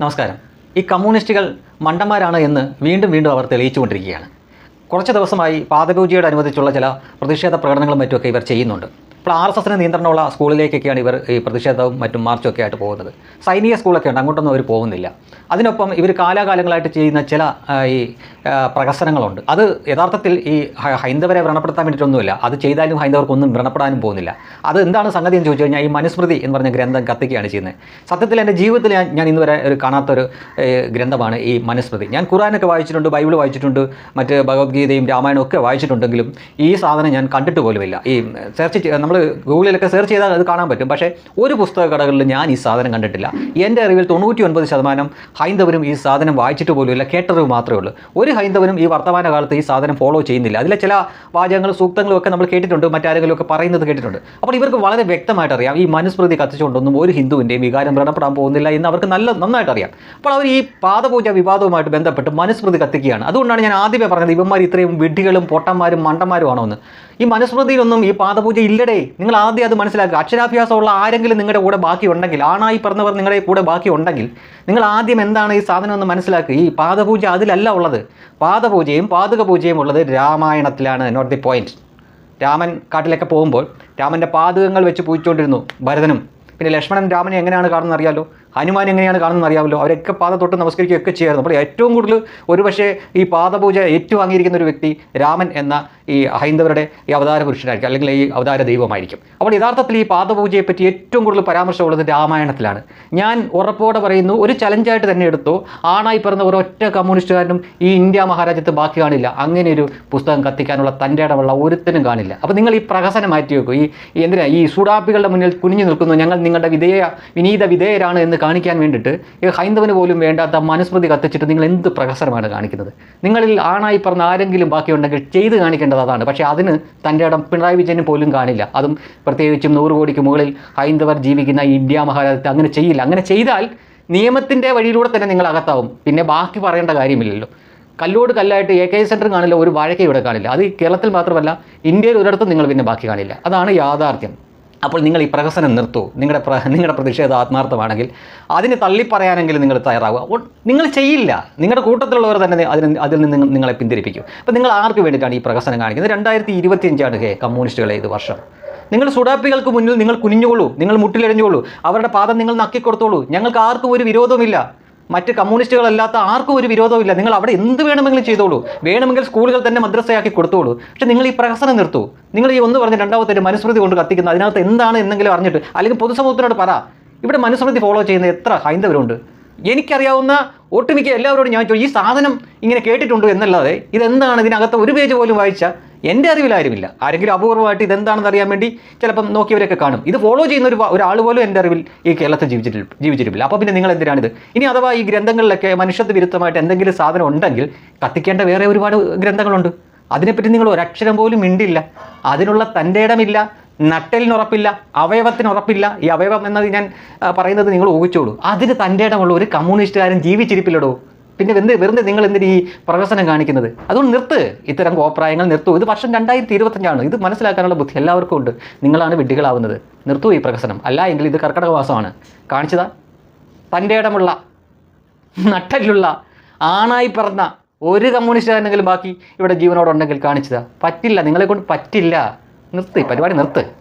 നമസ്കാരം. ഈ കമ്മ്യൂണിസ്റ്റുകൾ മണ്ടന്മാരാണ് എന്ന് വീണ്ടും വീണ്ടും അവർ തെളിയിച്ചുകൊണ്ടിരിക്കുകയാണ്. കുറച്ച് ദിവസമായി പാദപൂജയോട് അനുബന്ധിച്ചുള്ള ചില പ്രതിഷേധ പ്രകടനങ്ങളും മറ്റുമൊക്കെ ഇവർ ചെയ്യുന്നുണ്ട്. ഇപ്പോൾ ആർ എസ് എസിന് നിയന്ത്രണമുള്ള സ്കൂളിലേക്കൊക്കെയാണ് ഇവർ ഈ പ്രതിഷേധവും മറ്റും മാർച്ചും ഒക്കെ ആയിട്ട് പോകുന്നത്. സൈനിക സ്കൂളൊക്കെ ഉണ്ട് അങ്ങോട്ടൊന്നും അവർ പോകുന്നില്ല. അതിനൊപ്പം ഇവർ കാലാകാലങ്ങളായിട്ട് ചെയ്യുന്ന ചില ഈ പ്രകസനങ്ങളുണ്ട് അത് യഥാർത്ഥത്തിൽ ഈ ഹൈന്ദവരെ വ്രണപ്പെടുത്താൻ വേണ്ടിയിട്ടൊന്നുമില്ല. അത് ചെയ്താലും ഹൈന്ദവർക്കൊന്നും വ്രണപ്പെടാനും പോകുന്നില്ല. അത് എന്താണ് സംഗതി എന്ന് ചോദിച്ചു കഴിഞ്ഞാൽ ഈ മനുസ്മൃതി എന്ന് പറഞ്ഞ ഗ്രന്ഥം കത്തിക്കുകയാണ് ചെയ്യുന്നത്. സത്യത്തിൽ എന്റെ ജീവിതത്തിൽ ഞാൻ ഞാൻ ഇന്നുവരെ ഒരു കാണാത്തൊരു ഗ്രന്ഥമാണ് ഈ മനുസ്മൃതി. ഞാൻ ഖുറാനൊക്കെ വായിച്ചിട്ടുണ്ട് ബൈബിൾ വായിച്ചിട്ടുണ്ട് മറ്റ് ഭഗവത്ഗീതയും രാമായണവും ഒക്കെ വായിച്ചിട്ടുണ്ടെങ്കിലും ഈ സാധനം ഞാൻ കണ്ടിട്ട് പോലുമില്ല. ഈ സെർച്ച് നമ്മൾ ഗൂഗിളിലൊക്കെ സെർച്ച് ചെയ്താൽ അത് കാണാൻ പറ്റും. പക്ഷേ ഒരു പുസ്തക കടകളിൽ ഞാൻ ഈ സാധനം കണ്ടിട്ടില്ല. എന്റെ അറിവിൽ തൊണ്ണൂറ്റി ഒൻപത് ശതമാനം ഹൈന്ദവരും ഈ സാധനം വായിച്ചിട്ട് പോലുമില്ല കേട്ടറിവ് മാത്രമേ ഉള്ളൂ. ഒരു ഹൈന്ദവനും ഈ വർത്തമാന കാലത്ത് ഈ സാധനം ഫോളോ ചെയ്യുന്നില്ല. അതിലെ ചില വാചകങ്ങളും സൂക്തങ്ങളും ഒക്കെ നമ്മൾ കേട്ടിട്ടുണ്ട്. മറ്റാരെങ്കിലും ഒക്കെ പറയുന്നത് കേട്ടിട്ടുണ്ട്. അപ്പോൾ ഇവർക്ക് വളരെ വ്യക്തമായിട്ട് അറിയാം. ഈ മനുസ്മൃതി കത്തിച്ചുകൊണ്ടൊന്നും ഒരു ഹിന്ദുവിന്റെയും വികാരം വ്രണപ്പെടാൻ പോകുന്നില്ല എന്ന് അവർക്ക് നല്ല നന്നായിട്ട് അറിയാം. അപ്പോൾ അവർ ഈ പാദപൂജ വിവാദവുമായിട്ട് ബന്ധപ്പെട്ട് മനുസ്മൃതി കത്തിക്കുകയാണ്. അതുകൊണ്ടാണ് ഞാൻ ആദ്യമേ പറഞ്ഞത് ഇവന്മാർ ഇത്രയും വിഡ്ഢികളും പൊട്ടന്മാരും മണ്ടന്മാരും ആണോ എന്ന്. ഈ മനുസ്മൃതിയിലൊന്നും ഈ പാദപൂജ ഇല്ലടേ നിങ്ങൾ ആദ്യം അത് മനസ്സിലാക്കുക. അക്ഷരാഭ്യാസമുള്ള ആരെങ്കിലും നിങ്ങളുടെ കൂടെ ബാക്കി ഉണ്ടെങ്കിൽ ആണായി പറഞ്ഞവർ നിങ്ങളുടെ കൂടെ ബാക്കി ഉണ്ടെങ്കിൽ നിങ്ങൾ ആദ്യം എന്താണ് ഈ സാധനം എന്ന് മനസ്സിലാക്കുക. ഈ പാദപൂജ അതിലല്ല ഉള്ളത്. പാദപൂജയും പാതക പൂജയും ഉള്ളത് രാമായണത്തിലാണ്. നോട്ട് ദി പോയിന്റ് രാമൻ കാട്ടിലൊക്കെ പോകുമ്പോൾ രാമന്റെ പാതകങ്ങൾ വെച്ച് പൂജിച്ചുകൊണ്ടിരുന്നു ഭരതനും. പിന്നെ ലക്ഷ്മണൻ രാമനെ എങ്ങനെയാണ് കാണുന്നത് അറിയാലോ? ഹനുമാൻ എങ്ങനെയാണ് കാണുന്നത് അറിയാമല്ലോ അവരൊക്കെ പാത തൊട്ട് നമസ്കരിക്കുകയൊക്കെ ചെയ്യായിരുന്നു. അപ്പോൾ ഏറ്റവും കൂടുതൽ ഒരുപക്ഷെ ഈ പാദപൂജ ഏറ്റുവാങ്ങിയിരിക്കുന്ന ഒരു വ്യക്തി രാമൻ എന്ന ഈ ഹൈന്ദവരുടെ ഈ അവതാര പുരുഷനായിരിക്കും അല്ലെങ്കിൽ ഈ അവതാര ദൈവമായിരിക്കും. അപ്പോൾ യഥാർത്ഥത്തിൽ ഈ പാദപൂജയെ പറ്റി ഏറ്റവും കൂടുതൽ പരാമർശമുള്ളത് രാമായണത്തിലാണ്. ഞാൻ ഉറപ്പോടെ പറയുന്നു ഒരു ചലഞ്ചായിട്ട് തന്നെ എടുത്തു ആണായി പിറന്ന ഒരൊറ്റ കമ്മ്യൂണിസ്റ്റുകാരനും ഈ ഇന്ത്യ മഹാരാജ്യത്ത് ബാക്കി കാണില്ല. അങ്ങനെ ഒരു പുസ്തകം കത്തിക്കാനുള്ള തന്റെ ഇടമുള്ള ഒരുത്തനും കാണില്ല. അപ്പോൾ നിങ്ങൾ ഈ പ്രഹസനം മാറ്റി വെക്കും ഈ ഈ എന്തിനാ? ഈ സുഡാപ്പികളുടെ മുന്നിൽ കുനിഞ്ഞു നിൽക്കുന്നു. ഞങ്ങൾ നിങ്ങളുടെ വിധേയ വിനീത വിധേയരാണ് എന്ന് കാണിക്കാൻ വേണ്ടിയിട്ട് ഈ ഹൈന്ദവന് പോലും വേണ്ടാത്ത മനുസ്മൃതി കത്തിച്ചിട്ട് നിങ്ങൾ എന്ത് പ്രഹസനമാണ് കാണിക്കുന്നത്? നിങ്ങളിൽ ആണായി പറഞ്ഞ ആരെങ്കിലും ബാക്കിയുണ്ടെങ്കിൽ ചെയ്ത് കാണിക്കേണ്ടത് അതാണ്. പക്ഷേ അതിന് തന്റെ ഇടം പിണറായി വിജയന് പോലും കാണില്ല. അതും പ്രത്യേകിച്ചും നൂറ് കോടിക്ക് മുകളിൽ ഹൈന്ദവർ ജീവിക്കുന്ന ഇന്ത്യ മഹാരാജ്യത്ത് അങ്ങനെ ചെയ്യില്ല. അങ്ങനെ ചെയ്താൽ നിയമത്തിന്റെ വഴിയിലൂടെ തന്നെ നിങ്ങൾ അകത്താവും. പിന്നെ ബാക്കി പറയേണ്ട കാര്യമില്ലല്ലോ. കല്ലോട് കല്ലായിട്ട് എ കെ സെന്റർ കാണില്ല ഒരു വാഴയ്ക്ക ഇവിടെ കാണില്ല. അത് കേരളത്തിൽ മാത്രമല്ല ഇന്ത്യയിൽ ഒരിടത്തും നിങ്ങൾ പിന്നെ ബാക്കി കാണില്ല. അതാണ് യാഥാർത്ഥ്യം. അപ്പോൾ നിങ്ങൾ ഈ പ്രഹസനം നിർത്തൂ. നിങ്ങളുടെ നിങ്ങളുടെ പ്രതിഷേധം ആത്മാർത്ഥമാണെങ്കിൽ അതിനെ തള്ളിപ്പറയാനെങ്കിലും നിങ്ങൾ തയ്യാറാവുക. നിങ്ങൾ ചെയ്യില്ല. നിങ്ങളുടെ കൂട്ടത്തിലുള്ളവർ തന്നെ അതിന് അതിൽ നിന്ന് നിങ്ങളെ പിന്തിരിപ്പിക്കും. അപ്പോൾ നിങ്ങൾ ആർക്ക് വേണ്ടിയിട്ടാണ് ഈ പ്രഹസനം കാണിക്കുന്നത്? രണ്ടായിരത്തി ഇരുപത്തിയഞ്ചാണ് ഹേ കമ്മ്യൂണിസ്റ്റുകളെ ഇത് വർഷം. നിങ്ങൾ സുഡാപ്പികൾക്ക് മുന്നിൽ നിങ്ങൾ കുനിഞ്ഞോളൂ. നിങ്ങൾ മുട്ടിലെഴിഞ്ഞോളൂ. അവരുടെ പാദം നിങ്ങൾ നക്കിക്കൊടുത്തോളൂ. ഞങ്ങൾക്ക് ആർക്കും ഒരു വിരോധമില്ല മറ്റ് കമ്മ്യൂണിസ്റ്റുകളല്ലാത്ത ആർക്കും ഒരു വിരോധമില്ല നിങ്ങൾ അവിടെ എന്ത് വേണമെങ്കിലും ചെയ്തോളൂ. വേണമെങ്കിൽ സ്കൂളുകൾ തന്നെ മദ്രസയാക്കി കൊടുത്തോളൂ. പക്ഷേ നിങ്ങൾ ഈ പ്രഹസനം നിർത്തൂ. നിങ്ങൾ ഈ ഒന്ന് പറഞ്ഞ് രണ്ടാമത്തെ ഒരു മനുസ്മൃതി കൊണ്ട് കത്തിക്കുന്നത് അതിനകത്ത് എന്താണ് എന്നെങ്കിലും അറിഞ്ഞിട്ട്. അല്ലെങ്കിൽ പൊതുസമൂഹത്തിനോട് പറ. ഇവിടെ മനുസ്മൃതി ഫോളോ ചെയ്യുന്ന എത്ര ഹൈന്ദവരുണ്ട്? എനിക്കറിയാവുന്ന ഒട്ടുമിക്ക എല്ലാവരോടും ഞാൻ ഈ സാധനം ഇങ്ങനെ കേട്ടിട്ടുണ്ടോ എന്നല്ലാതെ ഇതെന്താണ്? ഇതിനകത്ത് ഒരു പേജ് പോലും വായിച്ച എന്റെ അറിവിൽ ആരുമില്ല. ആരെങ്കിലും അപൂർവമായിട്ട് ഇതെന്താണെന്ന് അറിയാൻ വേണ്ടി ചിലപ്പം നോക്കിയവരൊക്കെ കാണും. ഇത് ഫോളോ ചെയ്യുന്ന ഒരു ഒരാൾ പോലും എന്റെ അറിവിൽ ഈ കേരളത്തിൽ ജീവിച്ചിട്ടില്ല ജീവിച്ചിട്ടില്ല. അപ്പോൾ പിന്നെ നിങ്ങൾ എന്തിനാണിത് ഇനി അഥവാ ഈ ഗ്രന്ഥങ്ങളിലൊക്കെ മനുഷ്യത്വ വിരുദ്ധമായിട്ട് എന്തെങ്കിലും സാധനം ഉണ്ടെങ്കിൽ കത്തിക്കേണ്ട വേറെ ഒരുപാട് ഗ്രന്ഥങ്ങളുണ്ട്. അതിനെപ്പറ്റി നിങ്ങൾ ഒരക്ഷരം പോലും മിണ്ടില്ല. അതിനുള്ള തന്റെ ഇടമില്ല. നട്ടലിനുറപ്പില്ല അവയവത്തിനുറപ്പില്ല ഈ അവയവം എന്നത് ഞാൻ പറയുന്നത് നിങ്ങൾ ഊഹിച്ചോളൂ. അതിന് തന്റെ ഇടമുള്ള ഒരു കമ്മ്യൂണിസ്റ്റുകാരൻ ജീവിച്ചിരിപ്പില്ലടോ? പിന്നെ വെന്ത് വെറുതെ നിങ്ങൾ എന്തിന് ഈ പ്രഹസനം കാണിക്കുന്നത്? അതുകൊണ്ട് നിർത്ത്. ഇത്തരം കോപ്രായങ്ങൾ നിർത്തു. ഇത് വർഷം രണ്ടായിരത്തി ഇരുപത്തഞ്ചാണ് ഇത് മനസ്സിലാക്കാനുള്ള ബുദ്ധി എല്ലാവർക്കും ഉണ്ട്. നിങ്ങളാണ് വിഡ്ഢികളാവുന്നത്. നിർത്തൂ ഈ പ്രഹസനം. അല്ല എങ്കിൽ ഇത് കർക്കടകവാസമാണ് കാണിച്ചതാ? തന്റെ ഇടമുള്ള നട്ടലുള്ള ആണായി പറഞ്ഞ ഒരു കമ്മ്യൂണിസ്റ്റുകാരനെങ്കിലും ബാക്കി ഇവിടെ ജീവനോടുണ്ടെങ്കിൽ കാണിച്ചതാ. പറ്റില്ല. നിങ്ങളെ കൊണ്ട് പറ്റില്ല. നിർത്ത്. പരിപാടി നിർത്ത്.